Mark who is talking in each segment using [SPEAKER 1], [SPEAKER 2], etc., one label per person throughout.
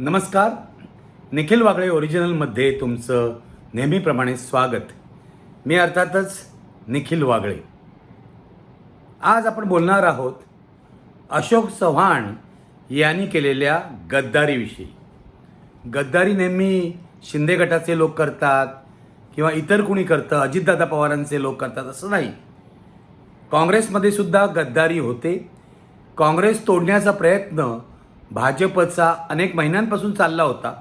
[SPEAKER 1] नमस्कार. निखिल वागळे ओरिजिनलमध्ये तुमचं नेहमीप्रमाणे स्वागत. मी अर्थातच निखिल वागळे. आज आपण बोलणार आहोत अशोक चव्हाण यांनी केलेल्या गद्दारीविषयी. गद्दारी नेहमी शिंदे गटाचे लोक करतात किंवा इतर कुणी करतं अजितदादा पवारांचे लोक करतात असं नाही. काँग्रेसमध्ये सुद्धा गद्दारी होते. काँग्रेस तोडण्याचा प्रयत्न भाजपचा अनेक महिन्यांपासून चालला होता.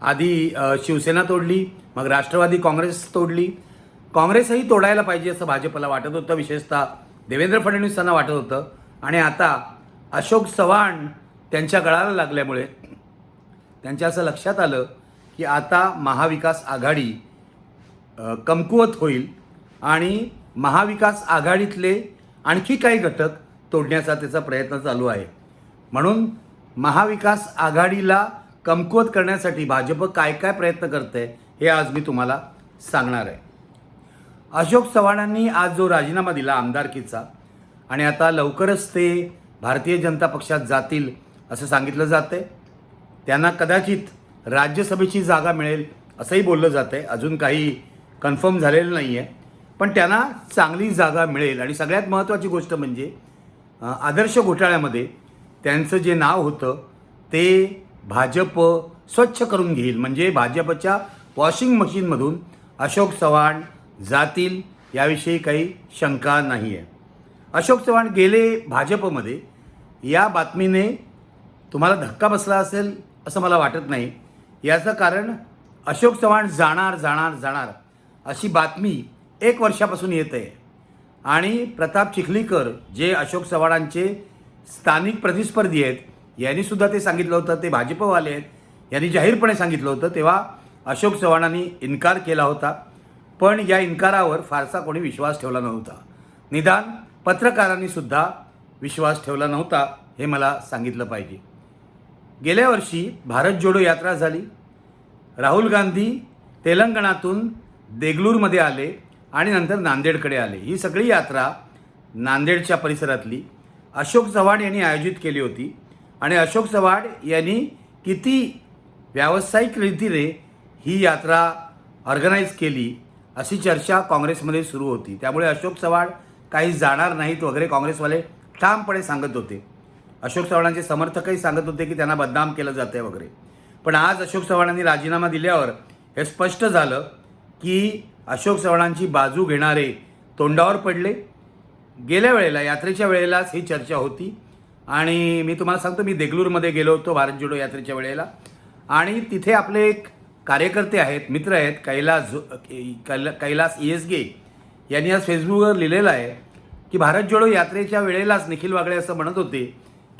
[SPEAKER 1] आधी शिवसेना तोडली मग राष्ट्रवादी काँग्रेस तोडली. काँग्रेसही तोडायला पाहिजे असं भाजपला वाटत होतं. विशेषतः देवेंद्र फडणवीसांना वाटत होतं. आणि आता अशोक चव्हाण त्यांच्या गळाला लागल्यामुळे त्यांच्या असं लक्षात आलं की आता महाविकास आघाडी कमकुवत होईल आणि महाविकास आघाडीतले आणखी काही घटक तोडण्याचा त्याचा प्रयत्न चालू आहे. म्हणून महाविकास आघाडीला कमकुवत करण्यासाठी भाजप काय काय प्रयत्न करते हे आज मी तुम्हाला सांगणार आहे. अशोक चव्हाणांनी आज जो राजीनामा दिला आमदारकीचा आणि आता लवकरच ते भारतीय जनता पक्षात जातील असं सांगितलं जातंय. त्यांना कदाचित राज्यसभेची जागा मिळेल असंही बोललं जातं आहे अजून काही कन्फर्म झालेलं नाही आहे पण त्यांना चांगली जागा मिळेल. आणि सगळ्यात महत्त्वाची गोष्ट म्हणजे आदर्श घोटाळ्यामध्ये त्यांचं जे नाव होतं ते भाजप स्वच्छ करून घेईल. म्हणजे भाजपच्या वॉशिंग मशीनमधून अशोक चव्हाण जातील याविषयी काही शंका नाही आहे अशोक चव्हाण गेले भाजपमध्ये या बातमीने तुम्हाला धक्का बसला असेल असं मला वाटत नाही. याचं कारण अशोक चव्हाण जाणार जाणार जाणार अशी बातमी एक वर्षापासून येत आहे. आणि प्रताप चिखलीकर जे अशोक चव्हाणांचे स्थानिक प्रतिस्पर्धी आहेत. यांनी सुद्धा ते सांगितलं होतं ते भाजपवाले आहेत. यांनी जाहीरपणे सांगितलं होतं तेव्हा अशोक चव्हाणांनी इन्कार केला होता. पण या इन्कारावर फारसा कोणी विश्वास ठेवला नव्हता. निदान पत्रकारांनी सुद्धा विश्वास ठेवला नव्हता हे मला सांगितलं पाहिजे. गेल्या वर्षी भारत जोडो यात्रा झाली. राहुल गांधी तेलंगणातून देगलूरमध्ये आले आणि नंतर नांदेडकडे आले. ही सगळी यात्रा नांदेडच्या परिसरातली. अशोक चव्हाण यांनी आयोजित केली होती. आणि अशोक चव्हाण यांनी किती व्यावसायिक रीतीने ही यात्रा ऑर्गनाईज केली अशी चर्चा काँग्रेसमध्ये सुरू होती. त्यामुळे अशोक चव्हाण काही जाणार नाहीत वगैरे काँग्रेसवाले ठामपणे सांगत होते. अशोक चव्हाणांचे समर्थकही सांगत होते की त्यांना बदनाम केलं जाते वगैरे. पण आज अशोक चव्हाणांनी राजीनामा दिल्यावर हे स्पष्ट झालं की अशोक चव्हाणांची बाजू घेणारे तोंडावर पडले. गेल्या वेळेला यात्रेच्या वेळेलाच ही चर्चा होती. आणि मी तुम्हाला सांगतो मी देगलूरमध्ये गेलो होतो भारत जोडो यात्रेच्या वेळेला. आणि तिथे आपले एक कार्यकर्ते आहेत मित्र आहेत कैलास कैलास कैला- कैलास इएसगे. यांनी आज फेसबुकवर लिहिलेलं आहे की भारत जोडो यात्रेच्या वेळेलाच निखिल वागळे असं म्हणत होते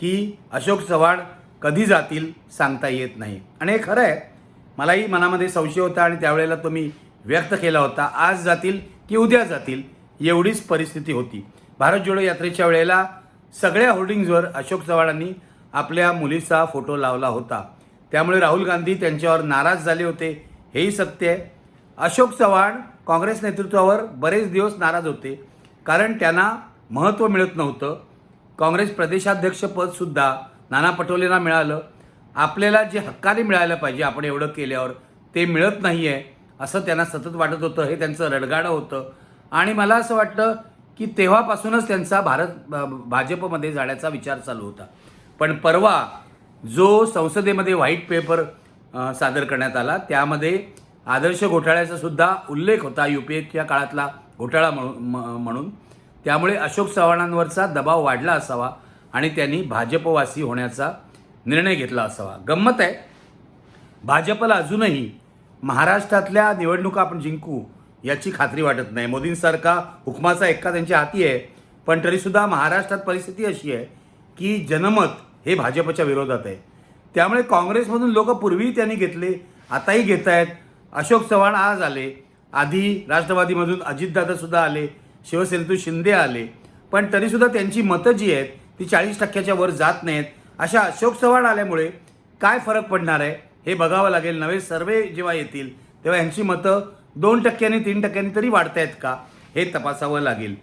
[SPEAKER 1] की अशोक चव्हाण कधी जातील सांगता येत नाही. आणि हे खरं आहे. मलाही मनामध्ये संशय होता आणि त्यावेळेला तो मी व्यक्त केला होता. आज जातील की उद्या जातील एवढीच परिस्थिती होती. भारत जोडो यात्रेच्या वेळेला सगळ्या होर्डिंग्जवर अशोक चव्हाणांनी आपल्या मुलीचा फोटो लावला होता. त्यामुळे राहुल गांधी त्यांच्यावर नाराज झाले होते. हेही सत्य आहे. अशोक चव्हाण काँग्रेस नेतृत्वावर बरेच दिवस नाराज होते. कारण त्यांना महत्त्व मिळत नव्हतं. काँग्रेस प्रदेशाध्यक्षपदसुद्धा नाना पटोलेंना मिळालं. आपल्याला जे हक्काने मिळायला पाहिजे आपण एवढं केल्यावर ते मिळत नाही आहे असं त्यांना सतत वाटत होतं. हे त्यांचं रडगाडं होतं. आणि मला असं वाटतं की तेव्हापासूनच त्यांचा भारत भाजपमध्ये जाण्याचा विचार चालू होता. पण परवा जो संसदेमध्ये व्हाईट पेपर सादर करण्यात आला त्यामध्ये आदर्श घोटाळ्याचा सुद्धा उल्लेख होता यू पी एच्या काळातला घोटाळा म्हणून म- म्हणून. त्यामुळे अशोक चव्हाणांवरचा दबाव वाढला असावा आणि त्यांनी भाजपवासी होण्याचा निर्णय घेतला असावा. गंमत आहे भाजपला अजूनही महाराष्ट्रातल्या निवडणुका आपण जिंकू याची खात्री वाटत नाही. मोदींसारखा हुकमाचा एक्का त्यांच्या हाती आहे पण तरीसुद्धा महाराष्ट्रात परिस्थिती अशी आहे की जनमत हे भाजपच्या विरोधात आहे. त्यामुळे काँग्रेसमधून लोक पूर्वी त्यांनी घेतले आताही घेत आहेत अशोक चव्हाण आज आले. आधी राष्ट्रवादीमधून अजितदादासुद्धा आले शिवसेनेतून शिंदे आले. पण तरीसुद्धा त्यांची मतं जी आहेत ती चाळीस टक्क्याच्या वर जात नाहीत. अशा अशोक चव्हाण आल्यामुळे काय फरक पडणार आहे हे बघावं लागेल. नवे सर्वे जेव्हा येतील तेव्हा यांची मतं दोन टक्क्यांनी तीन टक्क्यांनी तरी वाढतायत का? हे तपासावं लागेल.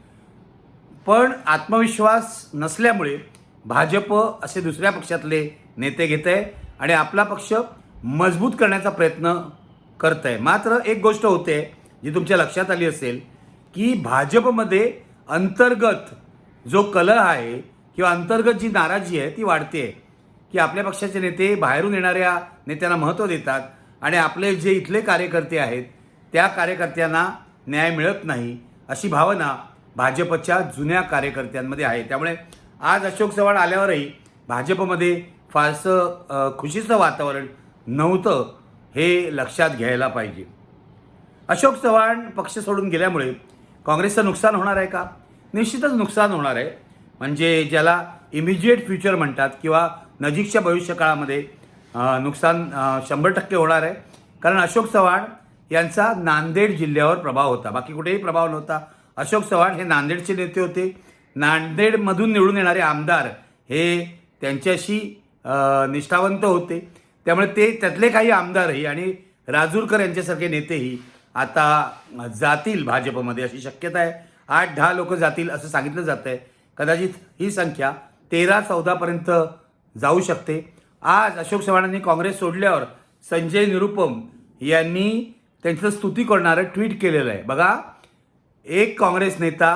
[SPEAKER 1] पण आत्मविश्वास नसल्यामुळे भाजप असे दुसऱ्या पक्षातले नेते घेत आहे आणि आपला पक्ष मजबूत करण्याचा प्रयत्न करत आहे मात्र एक गोष्ट होते जी तुमच्या लक्षात आली असेल की भाजपमध्ये अंतर्गत जो कलह आहे किंवा अंतर्गत जी नाराजी आहे ती वाढते. आहे की आपल्या पक्षाचे नेते बाहेरून येणाऱ्या नेत्यांना महत्त्व देतात आणि आपले जे इथले कार्यकर्ते आहेत त्या कार्यकर्त्यांना न्याय मिळत नाही अशी भावना भाजपच्या जुन्या कार्यकर्त्यांमध्ये आहे. त्यामुळे आज अशोक चव्हाण आल्यावरही भाजपमध्ये फारसं खुशीचं वातावरण नव्हतं हे लक्षात घ्यायला पाहिजे. अशोक चव्हाण पक्ष सोडून गेल्यामुळे काँग्रेसचं नुकसान होणार आहे का? निश्चितच नुकसान होणार आहे. म्हणजे ज्याला इमिजिएट फ्युचर म्हणतात किंवा नजीकच्या भविष्यकाळामध्ये नुकसान शंभर टक्के होणार आहे. कारण अशोक चव्हाण यांचा नांदेड जिल्ह्यावर प्रभाव होता. बाकी कुठेही प्रभाव नव्हता. अशोक चव्हाण हे नांदेडचे नेते होते. नांदेडमधून निवडून येणारे आमदार हे त्यांच्याशी निष्ठावंत होते. त्यामुळे ते त्यातले काही आमदारही आणि राजूरकर यांच्यासारखे नेतेही आता जातील भाजपमध्ये अशी शक्यता आहे. आठ दहा लोक जातील असं सांगितलं जातं आहे कदाचित ही संख्या तेरा चौदापर्यंत जाऊ शकते. आज अशोक चव्हाणांनी काँग्रेस सोडल्यावर संजय निरुपम यांनी त्यांचं स्तुती करणारं ट्विट केलेलं आहे. बघा एक काँग्रेस नेता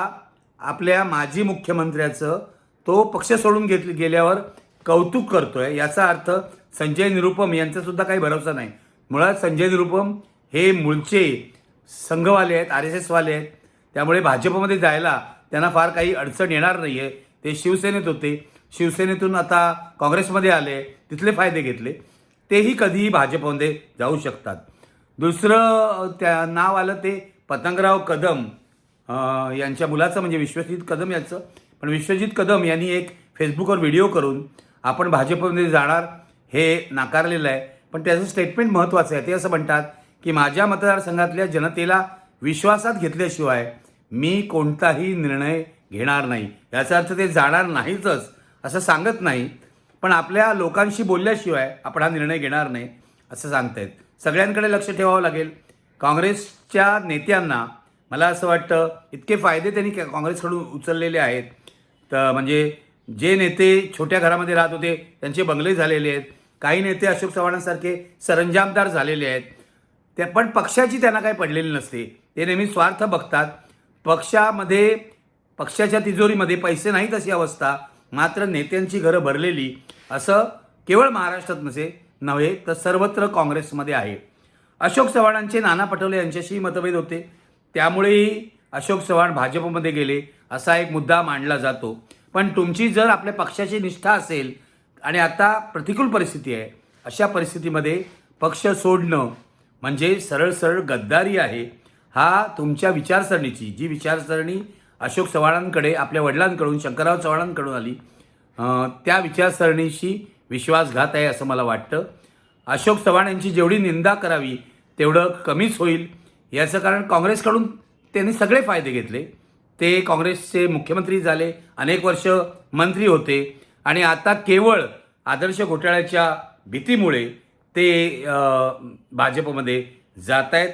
[SPEAKER 1] आपल्या माजी मुख्यमंत्र्याचं तो पक्ष सोडून घेत गेल्यावर कौतुक करतोय. याचा अर्थ संजय निरुपम यांचासुद्धा काही भरोसा नाही. मुळात संजय निरुपम हे मूळचे संघवाले आहेत आर एस एसवाले आहेत. त्यामुळे भाजपमध्ये जायला त्यांना फार काही अडचण येणार नाही आहे ते शिवसेनेत होते. शिवसेनेतून आता काँग्रेसमध्ये आले. तिथले फायदे घेतले. तेही कधीही भाजपमध्ये जाऊ शकतात. दुसरं त्या नाव आलं ते पतंगराव कदम. यांच्या मुलाचं म्हणजे विश्वजित कदम यांचं. पण विश्वजित कदम यांनी एक फेसबुकवर व्हिडिओ करून आपण भाजपमध्ये जाणार हे नाकारलेलं आहे. पण त्याचं स्टेटमेंट महत्त्वाचं आहे. ते असं म्हणतात की माझ्या मतदारसंघातल्या जनतेला विश्वासात घेतल्याशिवाय मी कोणताही निर्णय घेणार नाही. याचा अर्थ ते जाणार नाहीतच असं सांगत नाही. पण आपल्या लोकांशी बोलल्याशिवाय आपण हा निर्णय घेणार नाही असं सांगतायत. सगळ्यांकडे लक्ष ठेवावं लागेल. काँग्रेसच्या नेत्यांना मला असं वाटतं इतके फायदे त्यांनी काँग्रेसकडून उचललेले आहेत. तर म्हणजे जे नेते छोट्या घरामध्ये राहत होते त्यांचे बंगले झालेले आहेत. काही नेते अशोक चव्हाणांसारखे सरंजामदार झालेले आहेत. त्या पण पक्षाची त्यांना काही पडलेली नसते. ते नेहमी स्वार्थ बघतात. पक्षामध्ये पक्षाच्या तिजोरीमध्ये पैसे नाहीत अशी अवस्था. मात्र नेत्यांची घरं भरलेली. असं केवळ महाराष्ट्रात नसे नव्हे तर सर्वत्र काँग्रेसमध्ये आहे. अशोक चव्हाणांचे नाना पटोले यांच्याशी मतभेद होते. त्यामुळेही अशोक चव्हाण भाजपमध्ये गेले असा एक मुद्दा मांडला जातो. पण तुमची जर आपल्या पक्षाची निष्ठा असेल आणि आता प्रतिकूल परिस्थिती आहे अशा परिस्थितीमध्ये पक्ष सोडणं म्हणजे सरळ सरळ गद्दारी आहे हा तुमच्या विचारसरणीची जी विचारसरणी अशोक चव्हाणांकडे आपल्या वडिलांकडून शंकरराव चव्हाणांकडून आली त्या विचारसरणीशी विश्वासघात आहे असं मला वाटतं. अशोक चव्हाण यांची जेवढी निंदा करावी तेवढं कमीच होईल. याचं कारण काँग्रेसकडून त्यांनी सगळे फायदे घेतले. ते काँग्रेसचे मुख्यमंत्री झाले अनेक वर्ष मंत्री होते. आणि आता केवळ आदर्श घोटाळ्याच्या भीतीमुळे ते भाजपमध्ये जात आहेत.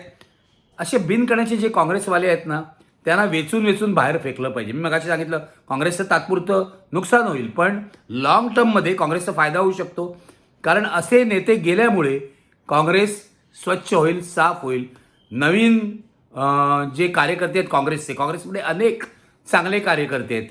[SPEAKER 1] असे बिनकण्याचे जे काँग्रेसवाले आहेत ना त्यांना वेचून वेचून बाहेर फेकलं पाहिजे. मी मगाशी सांगितलं काँग्रेसचं तात्पुरतं नुकसान होईल पण लाँग टर्ममध्ये काँग्रेसचा फायदा होऊ शकतो. कारण असे नेते गेल्यामुळे काँग्रेस स्वच्छ होईल साफ होईल. नवीन जे कार्यकर्ते आहेत काँग्रेसचे काँग्रेसमध्ये अनेक चांगले कार्यकर्ते आहेत.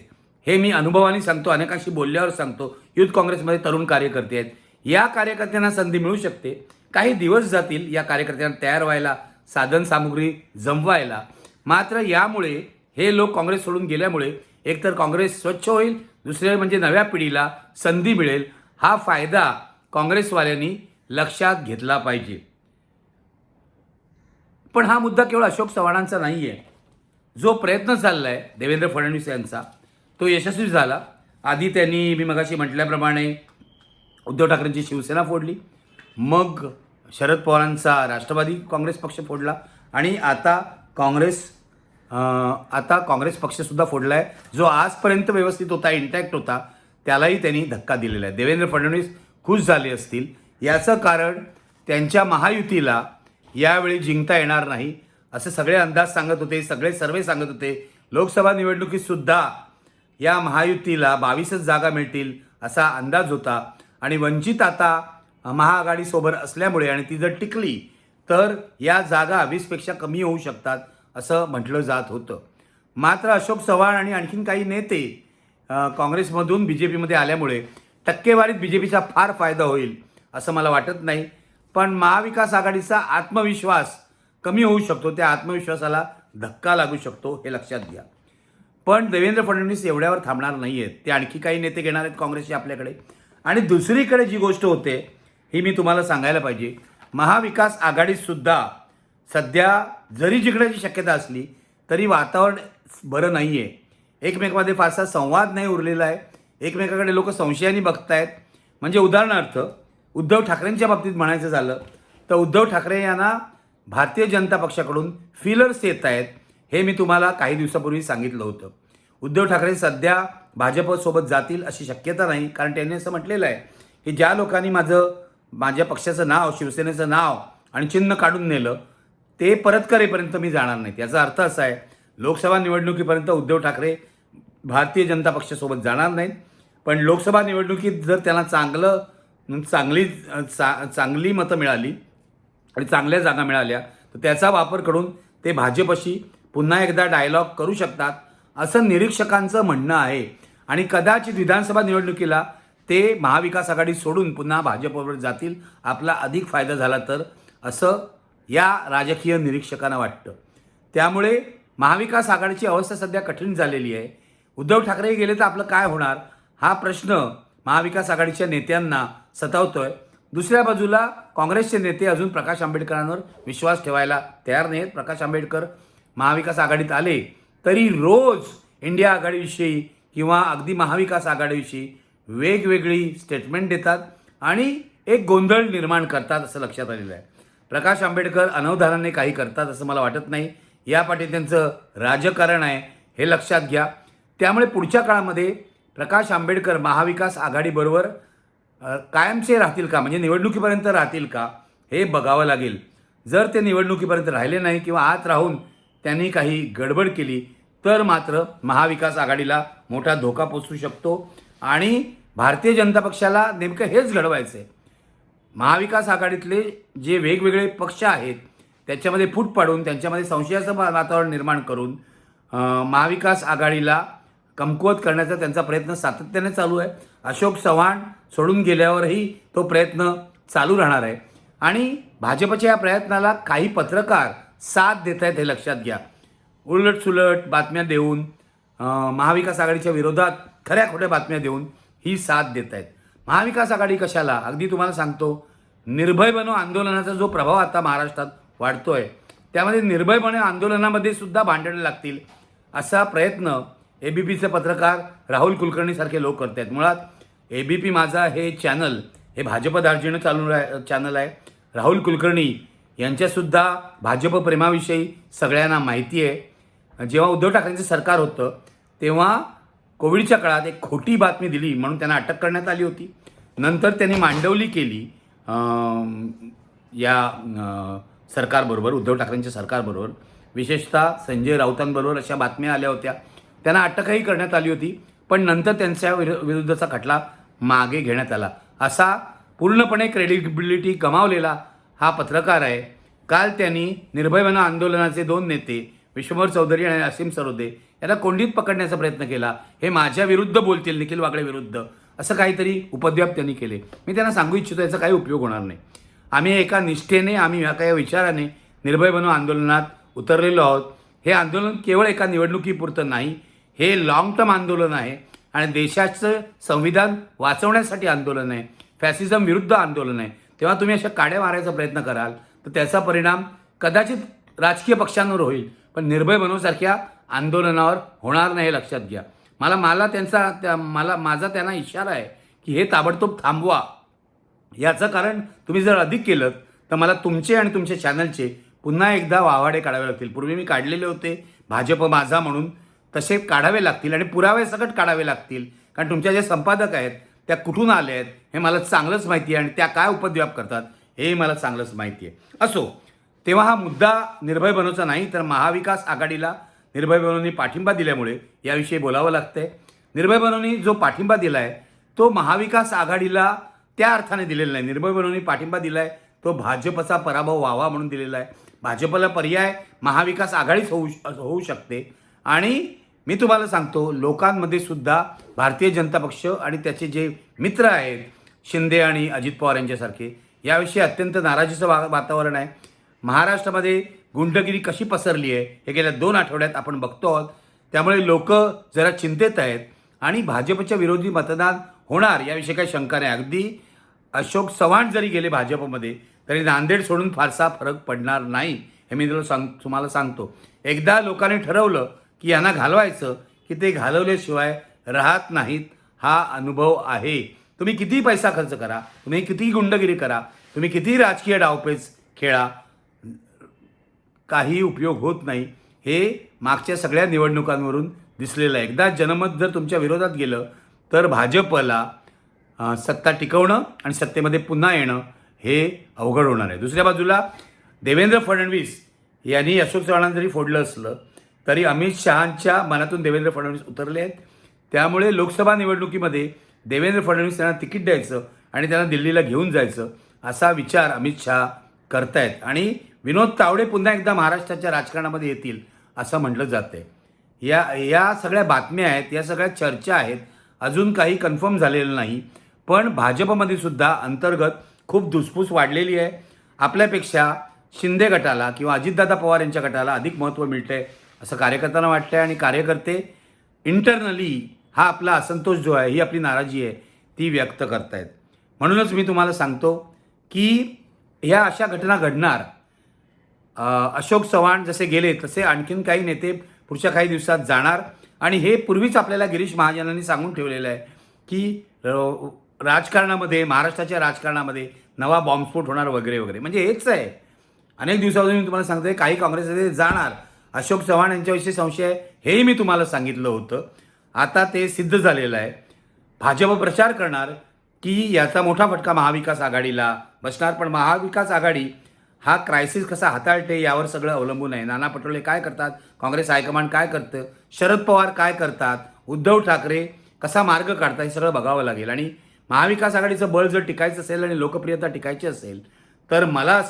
[SPEAKER 1] हे मी अनुभवाने सांगतो अनेकांशी बोलल्यावर सांगतो. युथ काँग्रेसमध्ये तरुण कार्यकर्ते आहेत. या कार्यकर्त्यांना संधी मिळू शकते. काही दिवस जातील या कार्यकर्त्यांना तयार व्हायला साधनसामुग्री जमवायला. मात्र यामुळे हे लोक काँग्रेस सोडून गेल्यामुळे एकतर काँग्रेस स्वच्छ होईल दुसरे म्हणजे नव्या पिढीला संधी मिळेल हा फायदा काँग्रेसवाल्यांनी लक्षात घेतला पाहिजे. पण हा मुद्दा केवळ अशोक चव्हाणांचा नाही आहे जो प्रयत्न चालला आहे देवेंद्र फडणवीस यांचा तो यशस्वी झाला. आधी त्यांनी मी मगाशी म्हटल्याप्रमाणे उद्धव ठाकरेंची शिवसेना फोडली. मग शरद पवारांचा राष्ट्रवादी काँग्रेस पक्ष फोडला. आणि आता काँग्रेस आता काँग्रेस पक्षसुद्धा फोडला आहे जो आजपर्यंत व्यवस्थित होता इंटॅक्ट होता त्यालाही त्यांनी धक्का दिलेला आहे. देवेंद्र फडणवीस खुश झाले असतील. याचं कारण त्यांच्या महायुतीला यावेळी जिंकता येणार नाही असे सगळे अंदाज सांगत होते सगळे सर्वे सांगत होते. लोकसभा निवडणुकीतसुद्धा या महायुतीला बावीसच जागा मिळतील असा अंदाज होता. आणि वंचित आता महाआघाडीसोबत असल्यामुळे आणि ती जर टिकली तर या जागा वीसपेक्षा कमी होऊ शकतात असं म्हटलं जात होतं. मात्र अशोक चव्हाण आणि आणखीन काही नेते काँग्रेसमधून बी जे पीमध्ये आल्यामुळे टक्केवारीत बी जे पीचा फार फायदा होईल असं मला वाटत नाही. पण महाविकास आघाडीचा आत्मविश्वास कमी होऊ शकतो त्या आत्मविश्वासाला धक्का लागू शकतो हे लक्षात घ्या. पण देवेंद्र फडणवीस एवढ्यावर थांबणार नाही आहेत ते आणखी काही नेते घेणार आहेत काँग्रेसचे आपल्याकडे. आणि दुसरीकडे जी गोष्ट होते ही मी तुम्हाला सांगायला पाहिजे. महाविकास आघाडीतसुद्धा सध्या जरी जिंकण्याची शक्यता असली तरी वातावरण बरं नाही आहे एकमेकामध्ये फारसा संवाद नाही उरलेला आहे. एकमेकाकडे लोक संशयाने बघत आहेत म्हणजे उदाहरणार्थ उद्धव ठाकरेंच्या बाबतीत म्हणायचं झालं तर उद्धव ठाकरे यांना भारतीय जनता पक्षाकडून फिलर्स येत आहेत हे मी तुम्हाला काही दिवसापूर्वी सांगितलं होतं. उद्धव ठाकरे सध्या भाजपसोबत जातील अशी शक्यता नाही कारण त्यांनी असं म्हटलेलं आहे की ज्या लोकांनी माझं माझ्या पक्षाचं नाव शिवसेनेचं नाव आणि चिन्ह काढून नेलं ते परत करेपर्यंत मी जाणार नाही याचा अर्थ असा आहे लोकसभा निवडणुकीपर्यंत उद्धव ठाकरे भारतीय जनता पक्षासोबत जाणार नाहीत. पण लोकसभा निवडणुकीत जर त्यांना चांगलं चांगली चा चांगली मतं मिळाली आणि चांगल्या जागा मिळाल्या तर त्याचा वापर करून ते भाजपशी पुन्हा एकदा डायलॉग करू शकतात असं निरीक्षकांचं म्हणणं आहे. आणि कदाचित विधानसभा निवडणुकीला ते महाविकास आघाडी सोडून पुन्हा भाजपवर जातील आपला अधिक फायदा झाला तर असं या राजकीय निरीक्षकांना वाटतं. त्यामुळे महाविकास आघाडीची अवस्था सध्या कठीण झालेली आहे. उद्धव ठाकरे गेले तर आपलं काय होणार? हा प्रश्न महाविकास आघाडीच्या नेत्यांना सतावतोय. दुसऱ्या बाजूला काँग्रेसचे नेते अजून प्रकाश आंबेडकरांवर विश्वास ठेवायला तयार नाहीत प्रकाश आंबेडकर महाविकास आघाडीत आले तरी रोज इंडिया आघाडीविषयी किंवा अगदी महाविकास आघाडीविषयी वेगवेगळी स्टेटमेंट देतात आणि एक गोंधळ निर्माण करतात असं लक्षात आलेलं आहे. प्रकाश आंबेडकर अनवधानाने काही करतात असं मला वाटत नाही. यापाठी त्यांचं राजकारण आहे हे लक्षात घ्या. त्यामुळे पुढच्या काळामध्ये प्रकाश आंबेडकर महाविकास आघाडीबरोबर कायमचे राहतील का? म्हणजे निवडणुकीपर्यंत राहतील का? हे बघावं लागेल. जर ते निवडणुकीपर्यंत राहिले नाही किंवा आत राहून त्यांनी काही गडबड केली तर मात्र महाविकास आघाडीला मोठा धोका पोचू शकतो. आणि भारतीय जनता पक्षाला नेमकं हेच घडवायचं आहे महाविकास आघाडीतले जे वेगवेगळे पक्ष आहेत त्याच्यामध्ये फूट पाडून त्यांच्यामध्ये संशयाचं वातावरण निर्माण करून महाविकास आघाडीला कमकुवत करण्याचा त्यांचा प्रयत्न सातत्याने चालू आहे. अशोक चव्हाण सोडून गेल्यावरही तो प्रयत्न चालू राहणार आहे. आणि भाजपच्या या प्रयत्नाला काही पत्रकार साथ देत आहेत हे लक्षात घ्या. उलट सुलट बातम्या देऊन महाविकास आघाडीच्या विरोधात खऱ्या खोट्या बातम्या देऊन ही साथ देत आहेत महाविकास आघाडी कशाला? अगदी तुम्हाला सांगतो निर्भय बनो आंदोलनाचा जो प्रभाव आता महाराष्ट्रात वाढतो आहे त्यामध्ये निर्भय बनो आंदोलनामध्ये सुद्धा भांडणं लागतील असा प्रयत्न ए बी पीचे पत्रकार राहुल कुलकर्णीसारखे लोक करत आहेत मुळात ए बी पी माझा हे चॅनल हे भाजप दार्जिनं चालू राह चॅनल आहे. राहुल कुलकर्णी यांच्यासुद्धा भाजप प्रेमाविषयी सगळ्यांना माहिती आहे. जेव्हा उद्धव ठाकरेंचं सरकार होतं तेव्हा कोविडच्या काळात एक खोटी बातमी दिली म्हणून त्यांना अटक करण्यात आली होती. नंतर त्यांनी मांडवली केली या सरकारबरोबर उद्धव ठाकरेंच्या सरकारबरोबर. विशेषतः संजय राऊतांबरोबर अशा बातम्या आल्या होत्या. त्यांना अटकही करण्यात आली होती पण नंतर त्यांच्या विरु विरुद्धचा खटला मागे घेण्यात आला. असा पूर्णपणे क्रेडिबिलिटी गमावलेला हा पत्रकार आहे. काल त्यांनी निर्भयवना आंदोलनाचे दोन नेते विश्वभर चौधरी आणि असीम सरोदे यांना कोंडीत पकडण्याचा प्रयत्न केला. हे माझ्या विरुद्ध बोलतील निखिल वागळे विरुद्ध. असं काहीतरी उपद्व्याप त्यांनी केले. मी त्यांना सांगू इच्छितो याचा काही उपयोग होणार नाही. आम्ही एका निष्ठेने आम्ही ह्या काही विचाराने निर्भय बनू आंदोलनात उतरलेलो आहोत. हे आंदोलन केवळ एका निवडणुकीपुरतं नाही हे लाँग टर्म आंदोलन आहे आणि देशाचं संविधान वाचवण्यासाठी आंदोलन आहे. फॅसिझम विरुद्ध आंदोलन आहे. तेव्हा तुम्ही अशा काड्या मारायचा प्रयत्न कराल तर त्याचा परिणाम कदाचित राजकीय पक्षांवर होईल. पण निर्भय बनवसारख्या आंदोलनावर होणार नाही हे लक्षात घ्या. मला मला त्यांचा त्या मला माझा त्यांना इशारा आहे की हे ताबडतोब थांबवा. याचं कारण तुम्ही जर अधिक केलं तर मला तुमचे आणि तुमच्या चॅनलचे पुन्हा एकदा वावाडे काढावे लागतील. पूर्वी मी काढलेले होते भाजप माझा म्हणून. तसे काढावे लागतील आणि पुरावे सकट काढावे लागतील. कारण तुमच्या ज्या संपादक आहेत त्या कुठून आल्या आहेत हे मला चांगलंच माहिती आहे आणि त्या काय उपद्व्याप करतात हे मला चांगलंच माहिती आहे. असो तेव्हा हा मुद्दा निर्भय बनवचा नाही तर महाविकास आघाडीला निर्भय बनवनी पाठिंबा दिल्यामुळे याविषयी बोलावं लागतंय. निर्भय बनवनी जो पाठिंबा दिला आहे तो महाविकास आघाडीला त्या अर्थाने दिलेला नाही. निर्भय बनवनी पाठिंबा दिला आहे तो भाजपचा पराभव व्हावा म्हणून दिलेला आहे. भाजपला पर्याय महाविकास आघाडीच होऊ होऊ शकते. आणि मी तुम्हाला सांगतो लोकांमध्ये सुद्धा भारतीय जनता पक्ष आणि त्याचे जे मित्र आहेत शिंदे आणि अजित पवार यांच्यासारखे याविषयी अत्यंत नाराजीचं वा वातावरण आहे. महाराष्ट्रामध्ये गुंडगिरी कशी पसरली आहे हे गेल्या दोन आठवड्यात आपण बघतो आहोत. त्यामुळे लोक जरा चिंतेत आहेत आणि भाजपच्या विरोधी मतदान होणार याविषयी काही शंका नाही. अगदी अशोक चव्हाण जरी गेले भाजपमध्ये तरी नांदेड सोडून फारसा फरक पडणार नाही हे मी तुला सांग तुम्हाला सांगतो. एकदा लोकांनी ठरवलं की यांना घालवायचं की ते घालवल्याशिवाय राहत नाहीत हा अनुभव आहे. तुम्ही कितीही पैसा खर्च करा तुम्ही कितीही गुंडगिरी करा तुम्ही कितीही राजकीय डावपेच खेळा काही उपयोग होत नाही हे मागच्या सगळ्या निवडणुकांवरून दिसलेलं आहे. एकदा जनमत जर तुमच्या विरोधात गेलं तर भाजपला सत्ता टिकवणं आणि सत्तेमध्ये पुन्हा येणं हे अवघड होणार आहे. दुसऱ्या बाजूला देवेंद्र फडणवीस यांनी अशोक चव्हाणांना जरी फोडलं असलं तरी अमित शहांच्या मनातून देवेंद्र फडणवीस उतरले आहेत. त्यामुळे लोकसभा निवडणुकीमध्ये देवेंद्र फडणवीस यांना तिकीट द्यायचं आणि त्यांना दिल्लीला घेऊन जायचं असा विचार अमित शहा करतायत. आणि विनोद तावडे पुन्हा एकदा महाराष्ट्राच्या राजकारणामध्ये येतील असं म्हटलं जातंय. या या सगळ्या बातम्या आहेत या सगळ्या चर्चा आहेत अजून काही कन्फर्म झालेलं नाही. पण भाजपमध्ये सुद्धा अंतर्गत खूप धुसफूस वाढलेली आहे. आपल्यापेक्षा शिंदे गटाला किंवा अजितदादा पवार यांच्या गटाला अधिक महत्त्व मिळतं आहे असं कार्यकर्त्यांना वाटतं आहे आणि कार्यकर्ते इंटरनली हा आपला असंतोष जो आहे ही आपली नाराजी आहे ती व्यक्त करतायत. म्हणूनच मी तुम्हाला सांगतो की ह्या अशा घटना घडणार अशोक चव्हाण जसे गेले तसे आणखीन काही नेते पुढच्या काही दिवसात जाणार. आणि हे पूर्वीच आपल्याला गिरीश महाजनांनी सांगून ठेवलेलं आहे की राजकारणामध्ये महाराष्ट्राच्या राजकारणामध्ये नवा बॉम्बस्फोट होणार वगैरे वगैरे. म्हणजे हेच आहे. अनेक दिवसापासून मी तुम्हाला सांगतोय काही काँग्रेस नेते जाणार. अशोक चव्हाण यांच्याविषयी संशय आहे हेही मी तुम्हाला सांगितलं होतं. आता ते सिद्ध झालेलं आहे. भाजप प्रचार करणार की याचा मोठा फटका महाविकास आघाडीला बसणार. पण महाविकास आघाडी हा क्रायसिस कसा हाताळते यावर सगळं अवलंबून आहे. नाना पटोले काय करतात? काँग्रेस हायकमांड काय करतं? शरद पवार काय करतात? उद्धव ठाकरे कसा मार्ग काढतात? हे सगळं बघावं लागेल. आणि महाविकास आघाडीचं बळ जर टिकायचं असेल आणि लोकप्रियता टिकायची असेल तर मला